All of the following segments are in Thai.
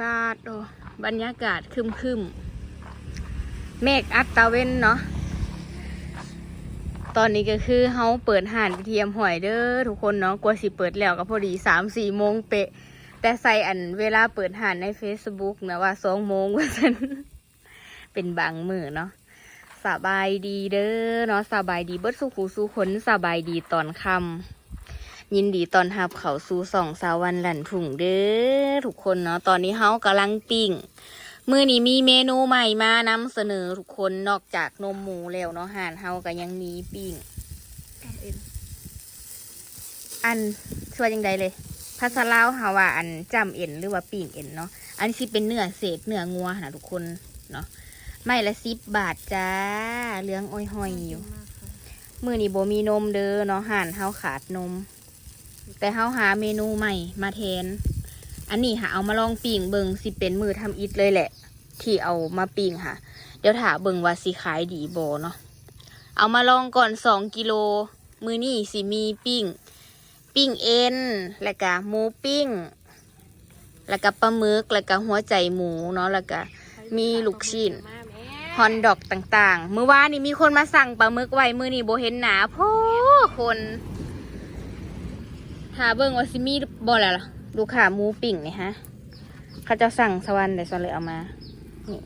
ปาดโอ้บรรยากาศคึมคึมเมฆอัดตะเว้นเนาะตอนนี้ก็คือเฮาเปิดห่านไปเทียมหอยเด้อทุกคนเนาะกว่าสิเปิดแล้วก็พอดีสามสี่โมงเป๊ะ แต่ใส่อันเวลาเปิดห่านใน Facebook นะว่าสองโมงว่าฉันเป็นบางมือเนาะสบายดีเด้อเนาะสบายดีเบิดสุขูสู้คนสบายดีตอนค่ำ ยินดีตอนหับเขาสู่สองสาววันหลันถุงเด้อทุกคนเนาะตอนนี้เฮากำลังปิ้งมือนี้มีเมนูใหม่มานำเสนอทุกคนนอกจากนมหมูแล้วเนาะห่านเฮาก็ยังมีปิ้งอันช่วยยังไงเลยภาษาลาวเฮาว่าอันจำเอ็นหรือว่าปิ้งเอ็นเนาะอันนี้สิเป็นเนื้อเศษเนื้องัวนะทุกคนเนาะไม่ละสิบบาทจ้าเหลืองอ้อยหอยอยู่ มือนี้โบมีนมเด้อเนาะห่านเฮาขาดนม แต่เฮาหาเมนูใหม่มาแทน อันนี้หาเอามาลองปิ้งเบิงสิเป็นมือทำอิฐเลยแหละ ที่เอามาปิ้งค่ะ เดี๋ยวถาเบิงว่าสิขายดีโบเนาะเอามาลองก่อนสองกิโลมือนี่สิมีปิ้งปิ้งเอ็นแล้วก็หมูปิ้ง แล้วก็ปลาหมึกแล้วก็หัวใจหมูเนาะแล้วก็มีลูกชิ้นฮอนดอกต่างๆ เมื่อวานนี่มีคนมาสั่งปลาหมึกไว้มือนี่โบเห็นหนาโพคน หาเบิ่งว่าสิมีบ่แล้วล่ะลูกค้าหมูปิ้งนี่ฮะ เขาจะสั่งสวรรค์แต่สเลยเอามา นี่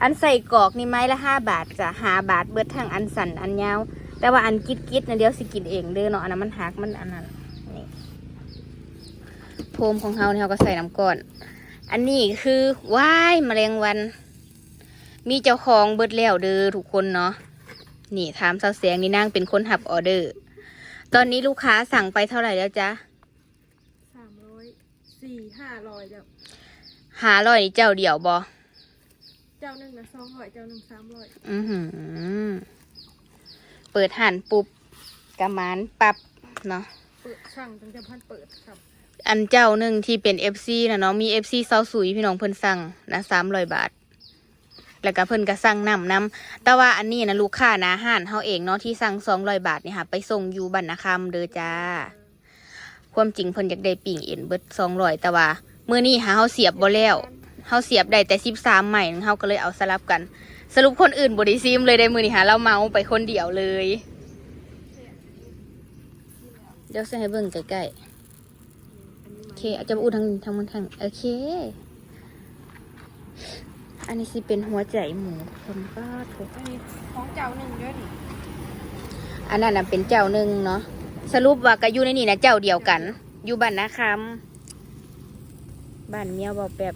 อันใส่กรอกนี่ไม้ละห้าบาทจะห้าบาทเบิดทั้งอันสันอันยาว แต่ว่าอันกิดกิดนะเดี๋ยวสิกินเองเด้อเนาะอันนั้นมันหักมันอันนั้นนี่โพมของเฮาเนี่ยเราก็ใส่น้ำก่อน อันนี้คือว้ายแมลงวัน มีเจ้าของเบิดแล้วเด้อทุกคนเนาะ นี่ถามสาวเสียงนี่นางเป็นคนหับออเดอร์ ตอนนี้ลูกค้าสั่งไปเท่าไหร่แล้วจ๊ะ สี่ห้าร้อยเจ้าหาร้อยเจ้าเดียวบอเจ้าหนึ่งนะสองร้อยเจ้าหนึ่งสามร้อยอือหือ เปิดหันปุบกระมานปับเนาะ เปิดช่างตั้งแต่พันเปิดครับอันเจ้าหนึ่งที่เป็นเอฟซีนะเนาะมีเอฟซีเซาสุยพี่น้องเพิ่นสั่งนะสามร้อยบาท แล้วก็เพิ่นก็สั่งนำนำแต่ว่าอันนี้นะลูกค้านะห้านเฮาเองเนาะที่สั่งสองร้อยบาทนี่ค่ะ ไปส่งอยู่บรรณคำเด้อจ้า ความจริงเพิ่นอยากได้ปิ่งเอ็นเบิดสองร้อยแต่ว่ามื้อนี้หาเฮาเสียบบ่แล้วเฮาเสียบได้แต่สิบสามใหม่เฮาก็เลยเอาสลับกัน สรุปคนอื่นบ่ได้ซิมเลยได้มื้อนี้หาเราเมาไปคนเดียวเลย เดี๋ยวสิให้เบิ่งใกล้ๆโอเคอาจจะมาอู้ทางทางมันทางโอเค อันนี้สิเป็นหัวใจหมูคนก็ถูกอันนี้ของเจ้าหนึ่งด้วยนี่อันนั้นน่ะเป็นเจ้าหนึ่งเนาะ สรุปว่าก็อยู่ในนี่นะเจ้าเดียวกัน อยู่บ้านนาคำบ้านเมียวบอกแบบ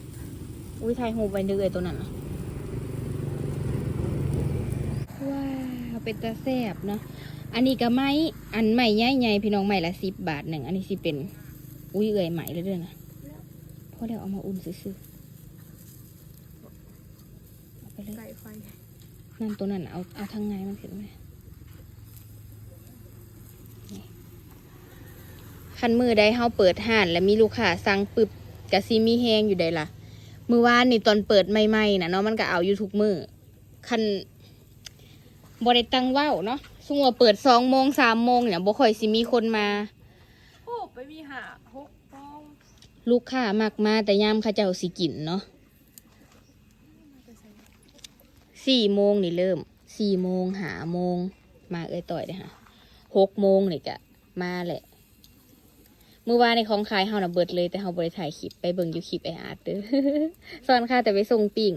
อุ้ยไทยหูไปนึกเลยตัวนั้นน่ะว้าวเป็นตาแซบเนาะอันนี้ก็ไม้อันใหม่ใหญ่ๆพี่น้องใหม่ละสิบบาทหนึ่งอันนี้สิเป็น อุ้ยเอ่ยใหม่เลยเด้วยนะพอเดี๋ยวเอามาอุ่นซื้อๆเอาไปเลยไก่ไฟนั่นตัวนั้นน่ะเอาเอาทางไงมันขึ้นไหม คันมือใดเฮาเปิดห้าน แล้วมีลูกค้าสั่งปึบกะซีมีแฮงอยู่ใดล่ะ มือวานนี่ตอนเปิดใหม่ๆนะเนาะมันก็เอาอยู่ทุกมือคันบริตังว้าเนาะสมมติว่าเปิดสองโมงสามโมงเนี่ยบ่ค่อยสิมีคนมา โอ้ไปมีหาหกฟองลูกค้ามากมาแต่ยามข้าเจ้าสิกินเนาะสี่โมงนี่เริ่มสี่โมงหาโมงมาเอ้ยต่อยเลยค่ะหกโมงนี่กะมาแหละ เมื่อวานในของขายเฮาน่ะเบิดเลยแต่เฮาบ่ได้ถ่ายคลิปไปเบิ่งอยู่คลิปไออาร์ตเด้อสอนค่ะแต่ไปส่งปิ่ง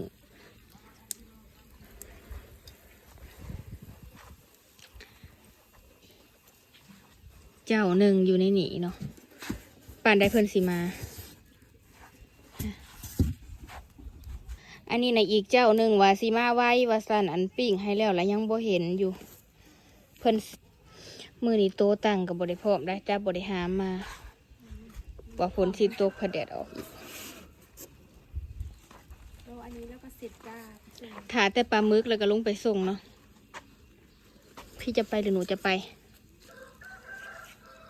เจ้าหนึ่งอยู่ในหนีเนาะป่านได้เพิ่นสิมา อันนี้ในอีกเจ้าหนึ่งว่าสิมาไว้ว่าสันอันปิ้งให้แล้วแล้วยังบ่เห็นอยู่ เพิ่นมือนี้โตตั้งกับบริพร้อมได้จ้าบริหามมา ว่าฝนสิตกพะแดดออกอีกแล้วอันนี้แล้วก็สิบก้าส่งถาแต่ปลาหมึกแล้วก็ลงไปส่งเนาะพี่จะไปหรือหนูจะไป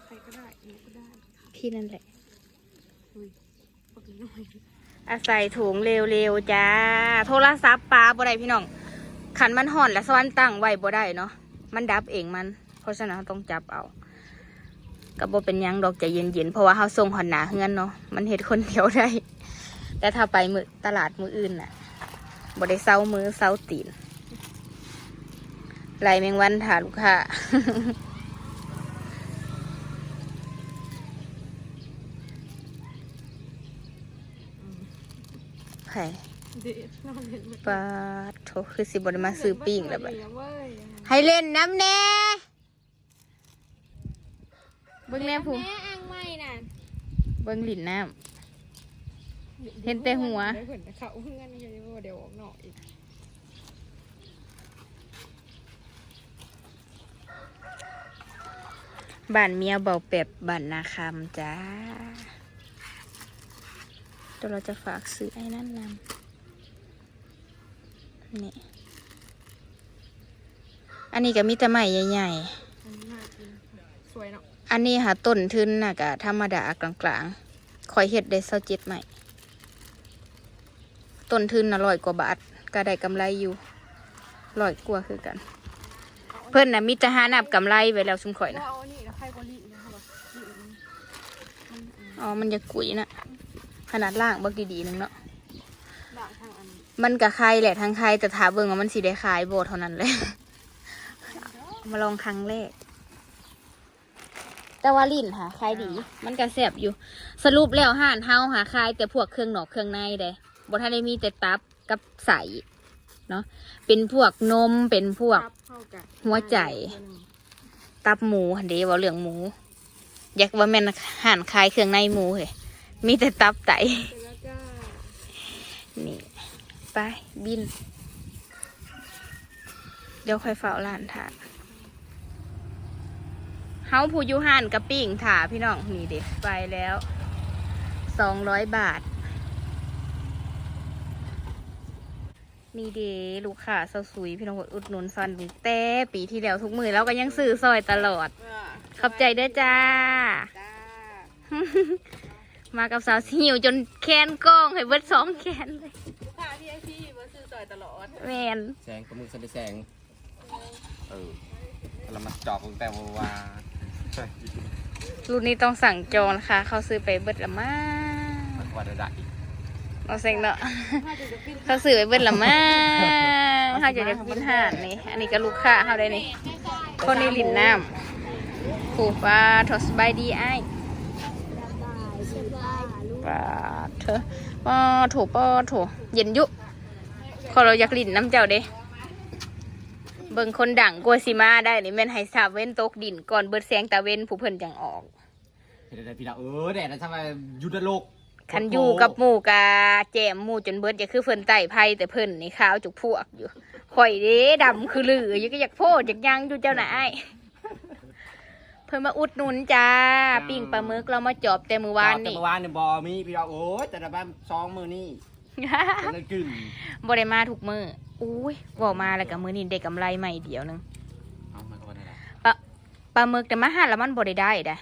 ใครก็ได้หนูก็ได้พี่นั่นแหละอุ้ยปกติหน่อยอาศัยถุงเร็วๆจ้า โทรศัพท์ปลาบ่ได้พี่น้อง ขันมันห่อนและสวรรค์ตั้งไว้บ่ได้เนาะ มันดับเองมัน เพราะฉะนั้นเราต้องจับเอา ก็บ่เป็นหยังดอกใจเย็นๆเพราะว่าเฮาส่งหอนหนาเฮือนเนาะมันเฮ็ดคนเดียวได้ แต่ถ้าไปมือตลาดมืออื่นน่ะบ่ได้เซามือเซาตีนไหลแมงวันถาลูกค้าไผ่เด็ดน้องเห็นไหมปลาโถคือสิบ่ได้มาซื้อปิ้งแล้วบัดเว้ยให้เล่นน้ำแน่ เบิ่งแน่ผู้แม่อ่างไม่น่ะเบิ่งหลินน้ำเห็นแต่หัวเดี๋ยวเพิ่นจะเขาเพื่อนยังว่าเดี๋ยวออกนอกอีกบ้านเมียเบาเป็บบ้านนาคำจ้าเดี๋ยวเราจะฝากซื้อไอ้นั่นนำนี่ อันนี้ก็มีแต่ไม้ใหญ่อันนี้น่ากินสวยเนาะๆ อันนี้หาต้นทุนน่ะก็ธรรมดากลางๆคอยเฮ็ดได้เศร้าเจ็ดใหม่ต้นทุนน่ะร้อยกว่าบาทก็ได้กำไรอยู่ร้อยกว่าคือกัน เพิ่อนน่ะมีแต่หานับกำไรไว้แล้วชุมข่อยนะอ๋อมันจะกุยนะขนาดล่างบักดีๆหนึงเนาะนมันกับใครแหละทางใครแต่ถาเบิ่งว่ามันสีได้ขายโบเท่านั้นเลย มาลองครั้งแรก แต่ว่าลิ้นหาขายดี มันก็แซ่บอยู่ สรุปแล้วห่านเฮาหาขายแต่พวกเครื่องหนอกเครื่องในเด้บ่ทันได้มีแต่ตับกับใสเนาะเป็นพวกนมเป็นพวกตับเข้ากันหัวใจ ตับหมูหันเด้ว่าเรื่องหมู อยากว่าแม่นห่านขายเครื่องในหมูเหรมีแต่ตับไตเสร็จแล้วก็นี่ไปบิน เดี๋ยวค่อยเฝ้าร้านถา เฮาผู้อยูห่านกับปิ้งถาพี่น้องนี่เด็ไปแล้วสองร้อยบาท นี่เดลูกค้าเซาซุยพี่น้องกดอุดหนุนซันตั้งแต่ปีที่แล้วทุกมือแล้วก็ยังซื้อซอยตลอด ขอบใจเด้อจ้าจ้า มากับสาวสิหิวจนแคนกล้องให้เบิดสองแคนเลยลูกค้าที่ไอพี่มาซื้อต่อยตลอดแมนแสงประมือสันได้แสง เออเรามาจอกตั้งแต่วา วารุ่นนี้ต้องสั่งจองนะคะ เขาซื้อไปเบิดละมามันกว่าจะได้อีกเอาเซ็งเนาะถ้าจะจะกินเขาซื้อไปเบิดละมาเขาจะได้กินห่านนี่ อันนี้ก็ลูกค้าเขาได้นี่ คนในลินน้ำผูปลาทอสบายดีไอ้ายปลาเธอปลาโถปลาโถเย็นอยุขอเราอยากลินน้ำเจ้าเด้ เบิ่งคนดังกลัวสิมาได้นี่แม่นให้สาบเว้นตกดินก่อนเบิดแสงตาเว้นผู้เพิ่นจังออกเห็นได้พี่ดาวเออแดดนะทำไมยุทธโลกคันอยู่กับหมู่กาแจมหมู่จนเบิดจะคือเพิ่นไต่ไพ่แต่เพิ่นนี่ขาวจุกพวกอยู่ข่อยเด้ดำคือลืออยู่ก็อยากโพดอยากยังอยู่เจ้าหน่ายเพิ่นมาอุดหนุนจ้าปิ้งปลาหมึกเรามาจอบแต่มือวานแต่นี่เมื่อวานเนี่ยบอมีพี่ดาวโอ้ยแต่ละบ้านสองมือนี่เป็นอะไรกึ่งบ่ได้มาถูกมือ อุ้ยบอกมาแล้วกับมือนี่ได้กำไรใหม่เดียวหนึงเอามาก่อนนะปลาหมึกแต่มาหาแล้วมันบ่ได้ได้เด้อ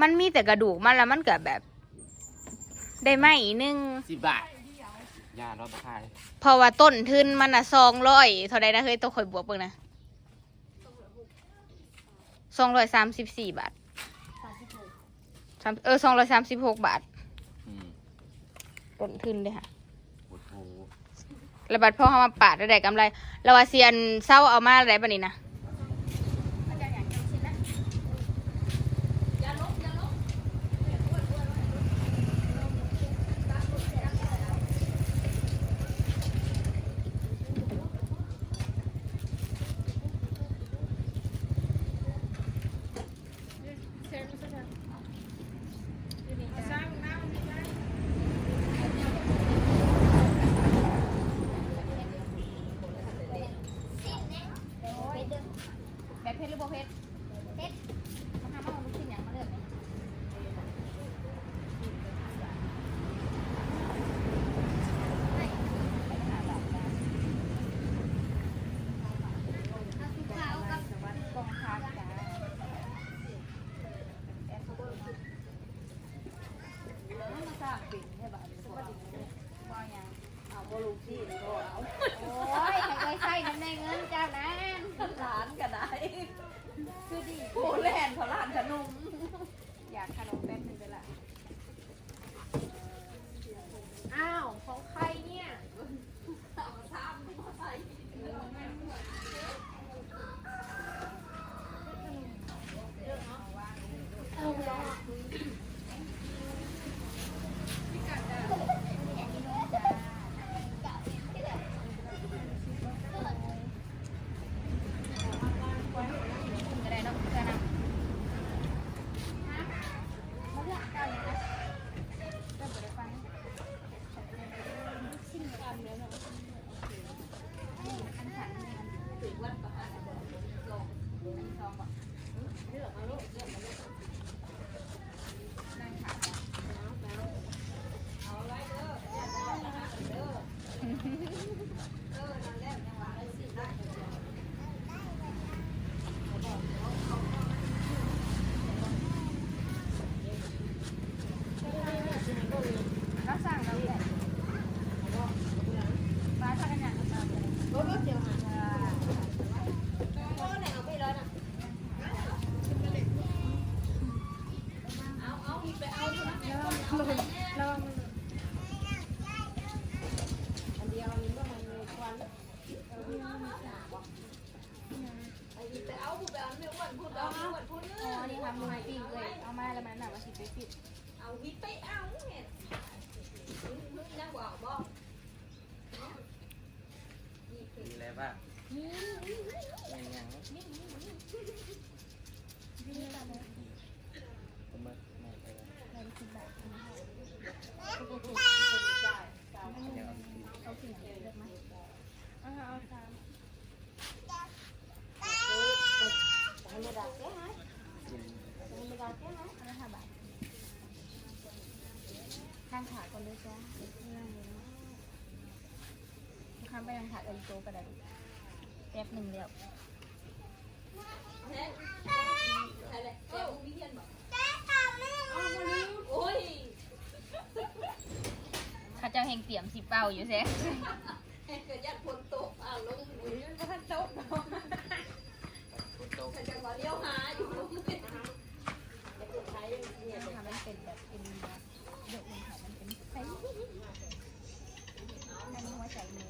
มันมีแต่กระดูกมันแล้วมันก็แบบ ได้ไหมนึงสิบบาทยาลดราคาเพราะว่าต้นทุนมันอะสองร้อยเท่าใดนะเฮ้ยตัวข่อยบวกเบิ่งนะสองร้อยสามสิบสี่บาทสามเออสองร้อยสามสิบหกบาทอืมต้นทุนเลยค่ะโอ้โห ระบาดพ่อเขามาปาดได้กำไรแล้วว่าเซียนเศร้าเอามาอะไรปะนี่นะ มีอะไรบ้างยังยังผมมาไม่ไปแล้วเดียวเอาไปกินเอาเอาสามกิน ข้างขาก่อนเลยจ้า ข้ามไปทางขากันโตกระดาษแป๊บหนึ่งเดียวอะไรเจ้าวิเทียนบอกโอ้ยข้าเจ้าแห่งเตรียมสิเป่าอยู่แซ่เกิดยัดฝนตกเอาลงมือก็ท่านโต๊ะคนโตใครจะมาเลี้ยวหาอยู่ค่ะมันเป็นแบบเป็นเดี๋ยวมันค่ะมันเป็นไส้อันนี้หัวใจหมูจ้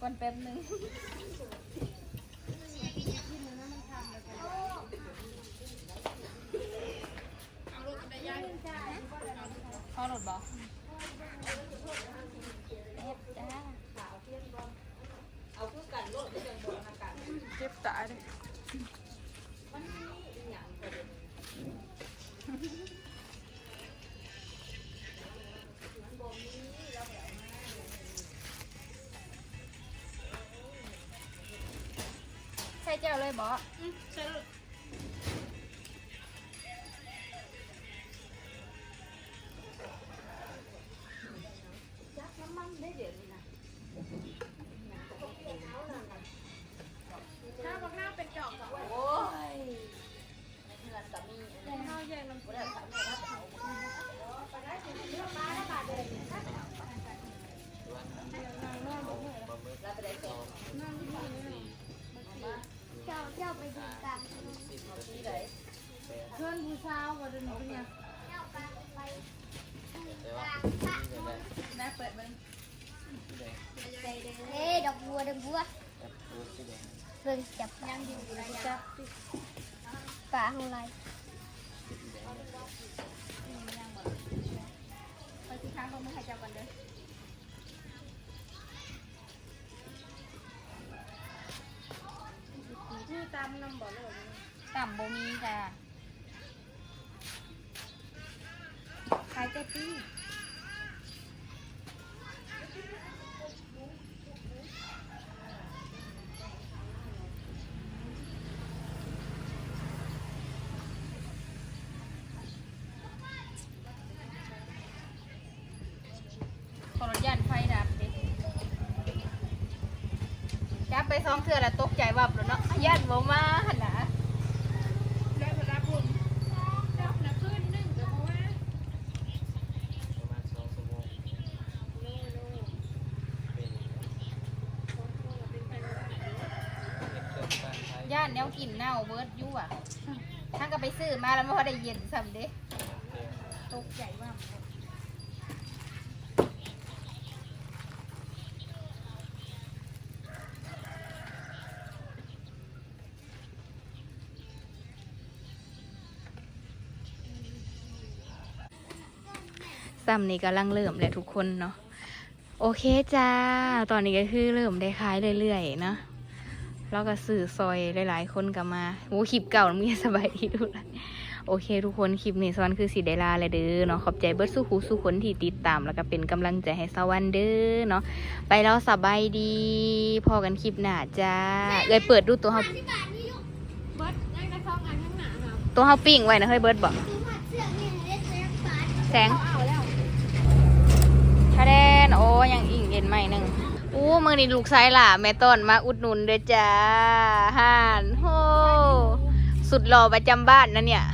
ก่อนแป๊บหนึง ใช่เจ้าเลยบอใช่เลย พิ่งจับยังอยู่จับป่าของไรสีแดงแบบเปิดที่ค้างตรงมือให้จ้าก่อนเด้อนี่ตามน้ำบ่อเลยต่ำโบมีจ้าขายเต้ปี้ องเทื่อแล้วตกใจวับแล้วเนาะยันบ่มาหั่นนะได้ผลรับบุญสองหนึ่งกับว่าประมาณสองชั่วโมงเป็นเเครื่องการใช้ย่านแนวกินเน่าเบิร์ดยู่อะท่านก็ไปซื้อมาแล้วไม่พอได้เย็นซ้ำเด้ตกใจว่า ซ้ำนี่กำลังเริ่มแหละทุกคนเนาะโอเคจ้า ตอนนี้ก็คือเริ่มได้ขายเรื่อยๆเนาะแล้วก็สื่อซอยหลายๆ คนกลับมาโอ้คลิปเก่ามีสบายดีดูแลโอโอเค ทุกคนคลิปนี้สวรรค์คือสีไดลาเลยเด้อเนาะขอบใจเบิร์ดสู้หูสู้คนที่ติดตามแล้วก็เป็นกำลังใจให้สวรรค์เด้อเนาะไปแล้วสบายดี พอกันคลิปหน้าจ้าเอ้ยเปิดดูตัวเฮาที่บาทนี่ลูกเบิร์ดยังได้ซองอันข้าตัวเฮาปิ้งไว้นะเฮ้ยเบิร์ดบอกแสง คะแนนโอ้ยังอิ่งเย็นใหม่หนึ่งอู้มือนี่ลูกไซล่ะ แม่ต้นมาอุดหนุนเด้อจ้าห่านโหสุดหล่อประจำบ้านนะเนี่ย